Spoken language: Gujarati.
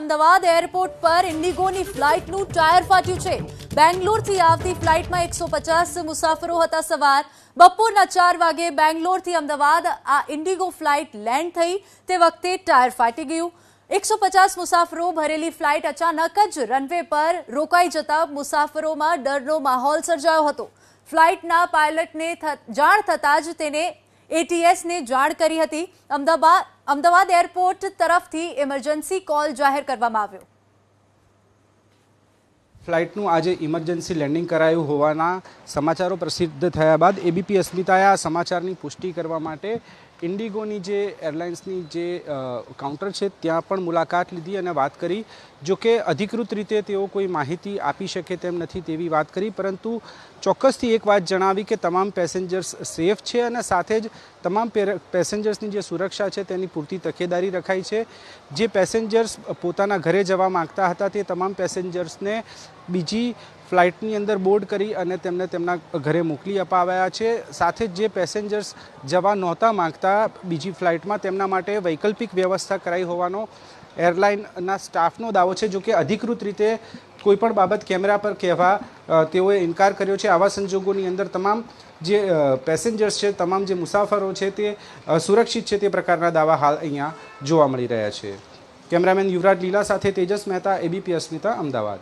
અમદાવાદ એરપોર્ટ પર ઇન્ડિગોની ફ્લાઇટનું ટાયર ફાટ્યું છે. બેંગ્લોરથી આવતી ફ્લાઇટમાં એકસો પચાસ મુસાફરો હતા સવાર. બપોરના ચાર વાગે બેંગ્લોરથી અમદાવાદ આ ઇન્ડિગો ફ્લાઇટ લેન્ડ થઈ. તે વખતે ટાયર ફાટી ગયું. એકસો પચાસ મુસાફરો ભરેલી ફ્લાઇટ અચાનક જ રનવે પર રોકાઈ જતા મુસાફરોમાં ડરનો માહોલ સર્જાયો હતો. ફ્લાઇટના પાયલટને જાણ થતાં જ તેને એટીએસને જાણ કરી હતી. અમદાવાદ અમદાવાદ એરપોર્ટ તરફથી ઇમરજન્સી કોલ જાહેર કરવામાં આવ્યો. ફ્લાઇટનું આજે ઇમરજન્સી લેન્ડિંગ કરાયું હોવાના સમાચારો પ્રસિદ્ધ થયા બાદ એબીપી અસ્મિતાએ આ સમાચારની પુષ્ટિ કરવા માટે ઇન્ડિગોની જે એરલાઇન્સની જે કાઉન્ટર છે, ત્યાં પણ મુલાકાત લીધી અને વાત કરી. જો કે અધિકૃત રીતે તેઓ કોઈ માહિતી આપી શકે તેમ નથી તેવી વાત કરી, પરંતુ ચોક્કસથી એક વાત જણાવી કે તમામ પેસેન્જર્સ સેફ છે અને સાથે જ તમામ પેસેન્જર્સની જે સુરક્ષા છે તેની પૂરતી તકેદારી રખાઈ છે. જે પેસેન્જર્સ પોતાના ઘરે જવા માંગતા હતા તે તમામ પેસેન્જર્સને બીજી ફ્લાઇટની અંદર બોર્ડ કરી અને તેમને તેમના ઘરે મોકલી અપાવ્યા છે. સાથે જ જે પેસેન્જર્સ જવા નહોતા માંગતા બીજી ફ્લાઇટમાં તેમના માટે વૈકલ્પિક વ્યવસ્થા કરાઈ હોવાનો એરલાઇનના સ્ટાફનો દાવો છે. જો કે અધિકૃત રીતે કોઈપણ બાબત કેમેરા પર કહેવા તેઓએ ઇનકાર કર્યો છે. આવા સંજોગોની અંદર તમામ જે પેસેન્જર્સ છે, તમામ જે મુસાફરો છે તે સુરક્ષિત છે તે પ્રકારના દાવા હાલ અહીંયા જોવા મળી રહ્યા છે. કેમેરામેન યુવરાજ લીલા સાથે તેજસ મહેતા, એબીપી અસ્મિતા, અમદાવાદ.